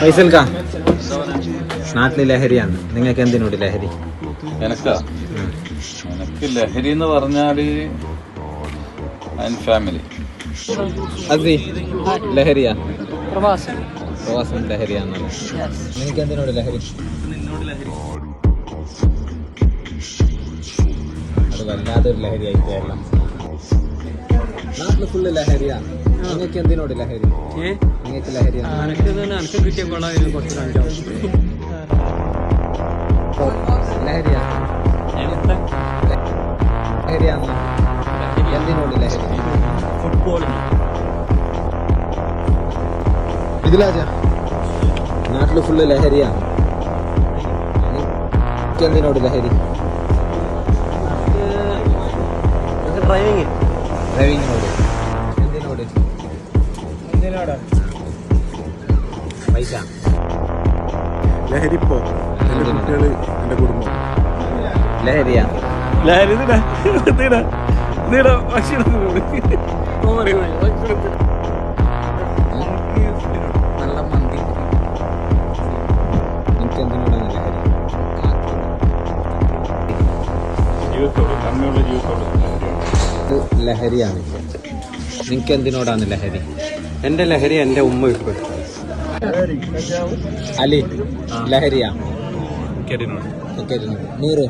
ഫൈസൽക്കാ നാട്ടിൽ ലഹരിയാണ്. നിങ്ങൾക്ക് എന്തിനോട് ലഹരി? എനക്കാ? എനക്ക് ലഹരി എന്ന് പറഞ്ഞാൽ ഫാമിലി അസി ലഹരിയാ? പ്രവാസം. പ്രവാസം ലഹരിയാണല്ലോ നിങ്ങൾക്ക് എന്തിനോട് ലഹരി? അത് വല്ലാത്തൊരു ലഹരി ആയിപ്പോയല്ല നാട്ടിൽ ഫുള്ള് ലഹരിയാണ് നിങ്ങൾക്ക് എന്തിനോട് ലഹരി? നിങ്ങൾക്ക് ലഹരിയാണ് ലഹരിയാണ് ലഹരിയാണ് എന്തിനോട് ലഹരി? ഫുട്ബോൾ ഇതിലാജ. നാട്ടിൽ ഫുള്ള് ലഹരിയാണ് എന്തിനോട് ലഹരി? ഡ്രൈവിങ് ഡ്രൈവിങ്ങിനോട് എന്തിനോട്? എന്തിനോട്? പൈസ. ലഹരിപ്പോ? എന്റെ കുട്ടികൾ എന്റെ കുടുംബം. ലഹരിയാ? ലഹരി ഇതിടാ ഇതിടാ ഇതിടാ ഭക്ഷണം നല്ല മന്തി. നിങ്ങൾക്ക് എന്തിനോടാണ് ലഹരി ജീവിതത്തോട് നന്മയുള്ള നിങ്ങൾക്ക് ലഹരിയാണ്. നിങ്ങൾക്ക് എന്തിനോടാണ് ലഹരി? എന്റെ ലഹരി എന്റെ ഉമ്മ ഇപ്പം അലി ലഹരിയാ? നൂറ്.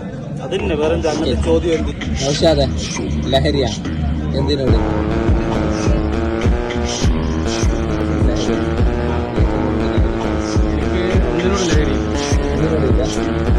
ഔഷാദ ലഹരിയാ? എന്തിനോട്? എന്തിനോട് ലഹരി? എന്തിനോടില്ല